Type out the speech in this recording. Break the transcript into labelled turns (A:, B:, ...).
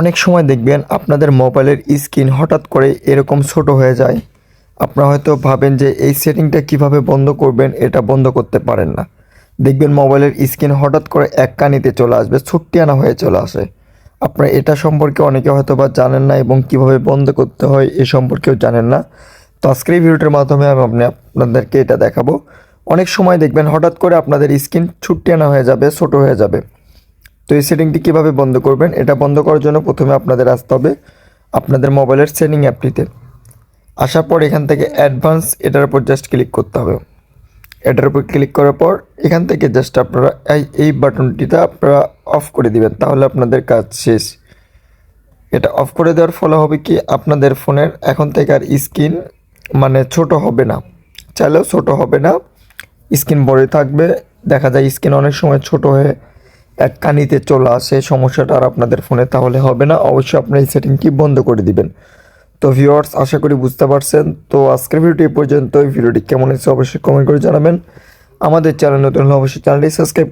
A: অনেক সময় দেখবেন আপনাদের মোবাইলের স্ক্রিন হঠাৎ করে এরকম ছোট হয়ে যায়। আপনারা হয়তো ভাবেন যে এই সেটিংটা কীভাবে বন্ধ করবেন, এটা বন্ধ করতে পারেন না। দেখবেন মোবাইলের স্ক্রিন হঠাৎ করে এক কানিতে চলে আসবে ছুট্টি আনা হয়ে চলে আসে। আপনারা এটা সম্পর্কে অনেকে হয়তো বা জানেন না এবং কীভাবে বন্ধ করতে হয় এ সম্পর্কেও জানেন না। তো আজকের এই ভিডিওটির মাধ্যমে আমি আপনি আপনাদেরকে এটা দেখাবো। অনেক সময় দেখবেন হঠাৎ করে আপনাদের স্ক্রিন ছুট্টি আনা হয়ে যাবে, ছোট হয়ে যাবে। তো এই সেটিংটি কীভাবে বন্ধ করবেন? এটা বন্ধ করার জন্য প্রথমে আপনাদের আসতে হবে আপনাদের মোবাইলের সেটিং অ্যাপটিতে। আসার পর এখান থেকে অ্যাডভান্স, এটার উপর জাস্ট ক্লিক করতে হবে। এটার উপর ক্লিক করার পর এখান থেকে জাস্ট আপনারা এই এই বাটনটিতে আপনারা অফ করে দিবেন, তাহলে আপনাদের কাজ শেষ। এটা অফ করে দেওয়ার ফলে হবে কি? আপনাদের ফোনের এখন থেকে আর স্ক্রিন মানে ছোট হবে না। চাইলেও ছোট হবে না। স্ক্রিন বড় থাকবে। দেখা যায় স্ক্রিন অনেক সময় ছোট হয়ে এক কানিতে চলে আসে, সমস্যাটা আর আপনাদের ফোনে তাহলে হবে না। অবশ্যই আপনার এই সেটিংটি বন্ধ করে দিবেন। তো ভিউয়ার্স আশা করি বুঝতে পারছেন। তো আজকের ভিডিওটি এই পর্যন্ত ভিডিওটি কেমন হয়েছে অবশ্যই কমেন্ট করে জানাবেন। আমাদের চ্যানেল নতুন হলে অবশ্যই চ্যানেলটি সাবস্ক্রাইব